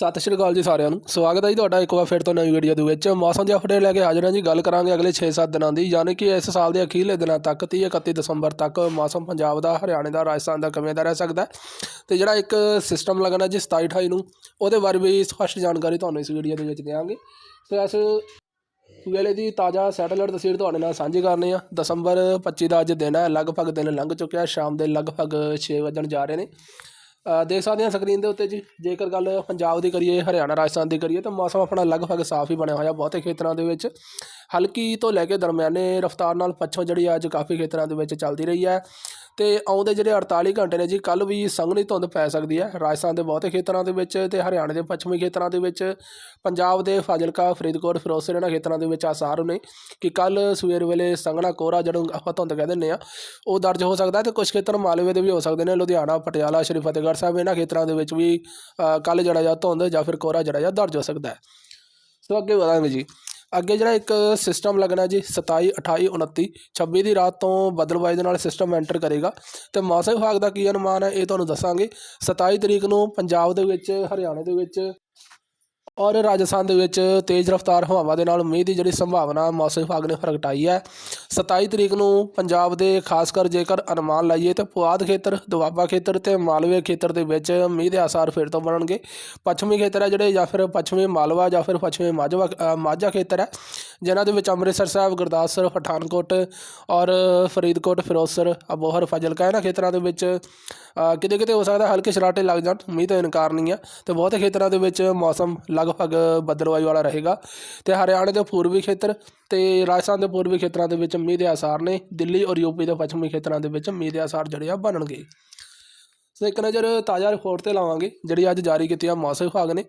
ਸਤਿ ਸ਼੍ਰੀ ਅਕਾਲ ਜੀ ਸਾਰਿਆਂ ਨੂੰ। ਸਵਾਗਤ ਹੈ ਜੀ ਤੁਹਾਡਾ ਇੱਕ ਵਾਰ ਫਿਰ ਤੋਂ ਨਵੀਂ ਵੀਡੀਓ ਦੇ ਵਿੱਚ। ਮੌਸਮ ਦੀ ਅਪਡੇਟ ਲੈ ਕੇ ਹਾਜ਼ਰ ਹਾਂ ਜੀ। ਗੱਲ ਕਰਾਂਗੇ ਅਗਲੇ 6-7 ਦਿਨਾਂ ਦੀ। ਯਾਨੀ ਕਿ ਇਸ ਸਾਲ ਦੇ ਅਖੀਰਲੇ ਦਿਨਾਂ ਤੱਕ 30-31 ਦਸੰਬਰ ਤੱਕ ਮੌਸਮ ਪੰਜਾਬ ਦਾ, ਹਰਿਆਣੇ ਦਾ, ਰਾਜਸਥਾਨ ਦਾ ਕਿਵੇਂ ਦਾ ਰਹਿ ਸਕਦਾ ਹੈ? ਤੇ ਜਿਹੜਾ ਇੱਕ ਸਿਸਟਮ ਲੱਗਣਾ ਜੀ 27-28 ਨੂੰ, ਉਹਦੇ ਬਾਰੇ ਵੀ ਸਪਸ਼ਟ ਜਾਣਕਾਰੀ ਤੁਹਾਨੂੰ ਇਸ ਵੀਡੀਓ ਦੇ ਵਿੱਚ ਦੇਵਾਂਗੇ। ਤੇ ਇਸ ਵੇਲੇ ਦੀ ਤਾਜ਼ਾ ਸੈਟੇਲਾਈਟ ਤਸਵੀਰ ਤੁਹਾਡੇ ਨਾਲ ਸਾਂਝੀ ਕਰਨੀ ਆ। ਦਸੰਬਰ 25 ਦਾ ਅੱਜ ਦਿਨ ਹੈ। ਲਗਭਗ ਦਿਨ ਲੰਘ ਚੁੱਕਿਆ। ਸ਼ਾਮ ਦੇ ਲਗਭਗ 6 ਵਜਣ ਜਾ ਰਹੇ ਨੇ। ਦੇਖ ਸਕਦੇ ਹਾਂ ਸਕਰੀਨ ਦੇ ਉੱਤੇ ਜੀ, ਜੇਕਰ ਗੱਲ ਪੰਜਾਬ ਦੀ ਕਰੀਏ, ਹਰਿਆਣਾ, ਰਾਜਸਥਾਨ ਦੀ ਕਰੀਏ, ਤਾਂ ਮੌਸਮ ਆਪਣਾ ਲਗਭਗ ਸਾਫ਼ ਹੀ ਬਣਿਆ ਹੋਇਆ ਬਹੁਤੇ ਖੇਤਰਾਂ ਦੇ ਵਿੱਚ। ਹਲਕੀ ਤੋਂ ਲੈ ਕੇ ਦਰਮਿਆਨੇ ਰਫ਼ਤਾਰ ਨਾਲ ਪੱਛੋਂ ਜਿਹੜੀ ਅੱਜ ਕਾਫੀ ਖੇਤਰਾਂ ਦੇ ਵਿੱਚ ਚੱਲਦੀ ਰਹੀ ਹੈ। ਤੇ ਆਉਂਦੇ ਜਿਹੜੇ 48 ਘੰਟੇ ਨੇ ਜੀ ਕੱਲ ਵੀ ਸੰਘਣੀ ਧੁੰਦ ਪੈ ਸਕਦੀ ਹੈ। ਰਾਜਸਥਾਨ ਦੇ ਬਹੁਤੇ ਖੇਤਰਾਂ ਦੇ ਵਿੱਚ ਤੇ ਹਰਿਆਣੇ ਦੇ ਪੱਛਮੀ ਖੇਤਰਾਂ ਦੇ ਵਿੱਚ, ਪੰਜਾਬ ਦੇ ਫਾਜ਼ਿਲਕਾ, ਫਰੀਦਕੋਟ, ਫਿਰੋਜ਼ਪੁਰ ਇਹਨਾਂ ਖੇਤਰਾਂ ਦੇ ਵਿੱਚ ਆਸਾਰ ਨੇ ਕਿ ਕੱਲ ਸਵੇਰ ਵੇਲੇ ਸੰਘਣਾ ਕੋਹਰਾ ਜਦੋਂ ਆਪਾਂ ਧੁੰਦ ਕਹਿ ਦਿੰਦੇ ਆ ਉਹ ਦਰਜ ਹੋ ਸਕਦਾ ਤੇ ਕੁਝ ਖੇਤਰ ਮਾਲਵੇ ਦੇ ਵੀ ਹੋ ਸਕਦੇ ਨੇ, ਲੁਧਿਆਣਾ, ਪਟਿਆਲਾ, ਸ਼੍ਰੀ ਫਤਿਹਗੜ੍ਹ ਸਾਹਿਬ ਇਹਨਾਂ ਖੇਤਰਾਂ ਦੇ ਵਿੱਚ ਵੀ ਕੱਲ ਜਿਹੜਾ ਜਾਂ ਧੁੰਦ ਜਾਂ ਫਿਰ ਕੋਹਰਾ ਜਿਹੜਾ ਜਾਂ ਦਰਜ ਹੋ ਸਕਦਾ ਹੈ। ਸੋ ਅੱਗੇ ਵਧਾਂਗੇ ਜੀ। ਅੱਗੇ ਜਿਹੜਾ ਇੱਕ ਸਿਸਟਮ ਲੱਗਣਾ ਜੀ 27 28 29 26 ਦੀ ਰਾਤ ਤੋਂ ਬਦਲਵਾਈ ਦੇ ਨਾਲ ਸਿਸਟਮ ਐਂਟਰ ਕਰੇਗਾ। ਤੇ ਮੌਸਮ ਵਿਭਾਗ ਦਾ ਕੀ ਅਨੁਮਾਨ ਹੈ, ਇਹ ਤੁਹਾਨੂੰ ਦੱਸਾਂਗੇ। 27 ਤਰੀਕ ਨੂੰ ਪੰਜਾਬ ਦੇ ਵਿੱਚ, ਹਰਿਆਣੇ ਦੇ ਵਿੱਚ ਔਰ ਰਾਜਸਥਾਨ ਦੇ ਵਿੱਚ ਤੇਜ਼ ਰਫ਼ਤਾਰ ਹਵਾਵਾਂ ਦੇ ਨਾਲ ਮੀਂਹ ਦੀ ਜਿਹੜੀ ਸੰਭਾਵਨਾ ਮੌਸਮ ਵਿਭਾਗ ਨੇ ਪ੍ਰਗਟਾਈ ਹੈ। 27 ਤਰੀਕ ਨੂੰ ਪੰਜਾਬ ਦੇ ਖਾਸ ਕਰ ਜੇਕਰ ਅਨੁਮਾਨ ਲਾਈਏ ਤਾਂ ਪੁਆਧ ਖੇਤਰ, ਦੁਆਬਾ ਖੇਤਰ ਤੇ ਮਾਲਵੇ ਖੇਤਰ ਦੇ ਵਿੱਚ ਮੀਂਹ ਦੇ ਆਸਾਰ ਫਿਰ ਤੋਂ ਬਣਨਗੇ। ਪੱਛਮੀ ਖੇਤਰ ਹੈ ਜਿਹੜੇ ਜਾਂ ਫਿਰ ਪੱਛਮੀ ਮਾਲਵਾ ਜਾਂ ਫਿਰ ਪੱਛਮੀ ਮਾਝਵਾ ਮਾਝਾ ਖੇਤਰ ਹੈ। ਜਿਨ੍ਹਾਂ ਦੇ ਵਿੱਚ ਅੰਮ੍ਰਿਤਸਰ ਸਾਹਿਬ, ਗੁਰਦਾਸਪੁਰ, ਪਠਾਨਕੋਟ ਔਰ ਫਰੀਦਕੋਟ, ਫਿਰੋਜ਼ਪੁਰ ਅਬੋਹਰ ਫਾਜ਼ਿਲਕਾ, ਇਹਨਾਂ ਖੇਤਰਾਂ ਦੇ ਵਿੱਚ ਕਿਤੇ ਕਿਤੇ ਹੋ ਸਕਦਾ ਹਲਕੇ ਸ਼ਰਾਟੇ ਲੱਗ ਜਾਣ, ਮੀਂਹ ਤੋਂ ਇਨਕਾਰ ਨਹੀਂ ਹੈ ਤੇ ਬਹੁਤੇ ਖੇਤਰਾਂ ਦੇ ਵਿੱਚ ਮੌਸਮ ਲਗਭਗ ਬੱਦਲਵਾਈ ਵਾਲਾ ਰਹੇਗਾ। ਤੇ ਹਰਿਆਣੇ ਦੇ ਪੂਰਬੀ ਖੇਤਰ ਤੇ ਰਾਜਸਥਾਨ ਦੇ ਪੂਰਬੀ ਖੇਤਰਾਂ ਦੇ ਵਿੱਚ ਮੀਂਹ ਦੇ ਆਸਾਰ ਨੇ, ਦਿੱਲੀ ਔਰ ਯੂਪੀ ਦੇ ਪੱਛਮੀ ਖੇਤਰਾਂ ਦੇ ਵਿੱਚ ਮੀਂਹ ਦੇ ਆਸਾਰ ਜਿਹੜੇ ਆ ਬਣਨਗੇ। ਸੋ ਇੱਕ ਨਜ਼ਰ ਤਾਜ਼ਾ ਰਿਪੋਰਟ ਤੇ ਲਾਵਾਂਗੇ, ਜਿਹੜੀ ਅੱਜ ਜਾਰੀ ਕੀਤੀ ਆ ਮੌਸਮ ਵਿਭਾਗ ਨੇ।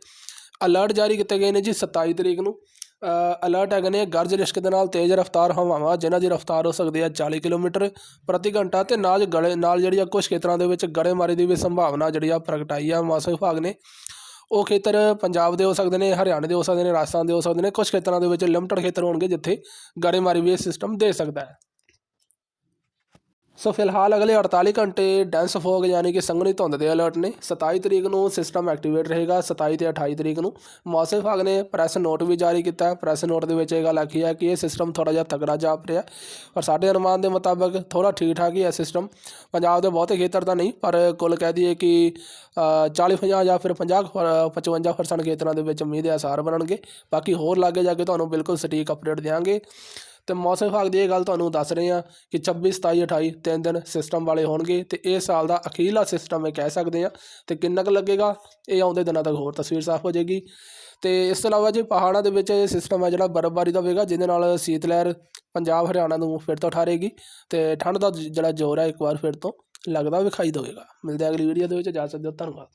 ਅਲਰਟ ਜਾਰੀ ਕੀਤੇ ਗਏ ਨੇ ਜੀ 27 ਤਰੀਕ ਨੂੰ। ਅਲਰਟ ਹੈਗੇ ਨੇ, ਗਰਜ ਰਿਸ਼ਕ ਦੇ ਨਾਲ ਤੇਜ਼ ਰਫ਼ਤਾਰ ਹਵਾਵਾਂ, ਜਿਨ੍ਹਾਂ ਦੀ ਰਫ਼ਤਾਰ ਹੋ ਸਕਦੀ ਹੈ 40 ਕਿਲੋਮੀਟਰ ਪ੍ਰਤੀ ਘੰਟਾ ਤੇ ਨਾਲ ਗੜੇ, ਨਾਲ ਜਿਹੜੀ ਆ ਕੁਝ ਖੇਤਰਾਂ ਦੇ ਵਿੱਚ ਗੜੇਮਾਰੀ ਦੀ ਵੀ ਸੰਭਾਵਨਾ ਜਿਹੜੀ ਆ ਪ੍ਰਗਟਾਈ ਆ ਮੌਸਮ ਵਿਭਾਗ ਨੇ। ਉਹ ਖੇਤਰ ਪੰਜਾਬ ਦੇ ਹੋ ਸਕਦੇ ਨੇ, ਹਰਿਆਣੇ ਦੇ ਹੋ ਸਕਦੇ ਨੇ, ਰਾਜਸਥਾਨ ਦੇ ਹੋ ਸਕਦੇ ਨੇ ਕੁਝ ਖੇਤਰਾਂ ਦੇ ਵਿੱਚ ਲਿਮਟਡ ਖੇਤਰ ਹੋਣਗੇ ਜਿੱਥੇ ਗੜੇਮਾਰੀ ਵੀ ਇਹ ਸਿਸਟਮ ਦੇ ਸਕਦਾ ਹੈ। ਸੋ ਫਿਲਹਾਲ ਅਗਲੇ 48 ਘੰਟੇ ਡੈਂਸ ਫੋਗ ਯਾਨੀ ਕਿ ਸੰਘਣੀ ਧੁੰਦ ਦੇ ਅਲਰਟ ਨੇ 27 ਤਰੀਕ ਨੂੰ ਸਿਸਟਮ ਐਕਟੀਵੇਟ ਰਹੇਗਾ 27 ਤੇ 28 ਤਰੀਕ ਨੂੰ। ਮੌਸਮ ਵਿਭਾਗ ਨੇ ਪ੍ਰੈਸ ਨੋਟ ਵੀ ਜਾਰੀ ਕੀਤਾ। ਹੈ ਪ੍ਰੈਸ ਨੋਟ ਦੇ ਵਿੱਚ ਇਹ ਗੱਲ ਆਖੀ ਹੈ ਕਿ ਇਹ ਸਿਸਟਮ ਥੋੜਾ ਜਿਹਾ ਤਗੜਾ ਜਾਪ ਰਿਹਾ। ਪਰ ਸਾਡੇ ਅਨੁਮਾਨ ਦੇ ਮੁਤਾਬਕ ਥੋੜਾ ਠੀਕ ਠਾਕ ਹੀ ਹੈ ਸਿਸਟਮ ਪੰਜਾਬ ਦੇ ਬਹੁਤੇ ਖੇਤਰ ਤਾਂ ਨਹੀਂ, ਪਰ ਕੁੱਲ ਕਹਿ ਦਈਏ ਕਿ 40 50 ਜਾਂ ਫਿਰ 50 55% ਖੇਤਰਾਂ ਦੇ ਵਿੱਚ ਮੀਂਹ ਦੇ ਆਸਾਰ ਬਣਨਗੇ। ਬਾਕੀ ਹੋਰ ਲਾਗੇ ਜਾ ਕੇ ਤੁਹਾਨੂੰ ਬਿਲਕੁਲ ਸਟੀਕ ਅਪਡੇਟ ਦੇਵਾਂਗੇ ਤੇ ਮੌਸਮ ਵਿਭਾਗ ਦੀ ਇਹ ਗੱਲ ਤੁਹਾਨੂੰ ਦੱਸ ਰਹੇ ਹਾਂ ਕਿ 26 27 28 ਤਿੰਨ ਦਿਨ ਸਿਸਟਮ ਵਾਲੇ ਹੋਣਗੇ ਤੇ ਇਹ ਸਾਲ ਦਾ ਅਖੀਰਲਾ ਸਿਸਟਮ ਇਹ ਕਹਿ ਸਕਦੇ ਆ ਤੇ ਕਿੰਨਾ ਕੁ ਲੱਗੇਗਾ, ਇਹ ਆਉਂਦੇ ਦਿਨਾਂ ਤੱਕ ਹੋਰ ਤਸਵੀਰ ਸਾਫ਼ ਹੋ ਜਾਏਗੀ। ਤੇ ਇਸ ਤੋਂ ਇਲਾਵਾ ਜੀ ਪਹਾੜਾਂ ਦੇ ਵਿੱਚ ਇਹ ਸਿਸਟਮ ਹੈ ਜਿਹੜਾ ਬਰਫ਼ਬਾਰੀ ਦਾ ਹੋਵੇਗਾ ਜਿਹਦੇ ਨਾਲ ਸੀਤ ਲਹਿਰ ਪੰਜਾਬ, ਹਰਿਆਣਾ ਨੂੰ ਫਿਰ ਤੋਂ ਠਾਰੇਗੀ ਤੇ ਠੰਡ ਦਾ ਜਿਹੜਾ ਜ਼ੋਰ ਹੈ ਇੱਕ ਵਾਰ ਫਿਰ ਤੋਂ ਲੱਗਦਾ ਵਿਖਾਈ ਦੇਵੇਗਾ। ਮਿਲਦੇ ਅਗਲੀ ਵੀਡੀਓ ਦੇ ਵਿੱਚ ਜਾ ਸਕਦੇ ਹੋ ਧੰਨਵਾਦ।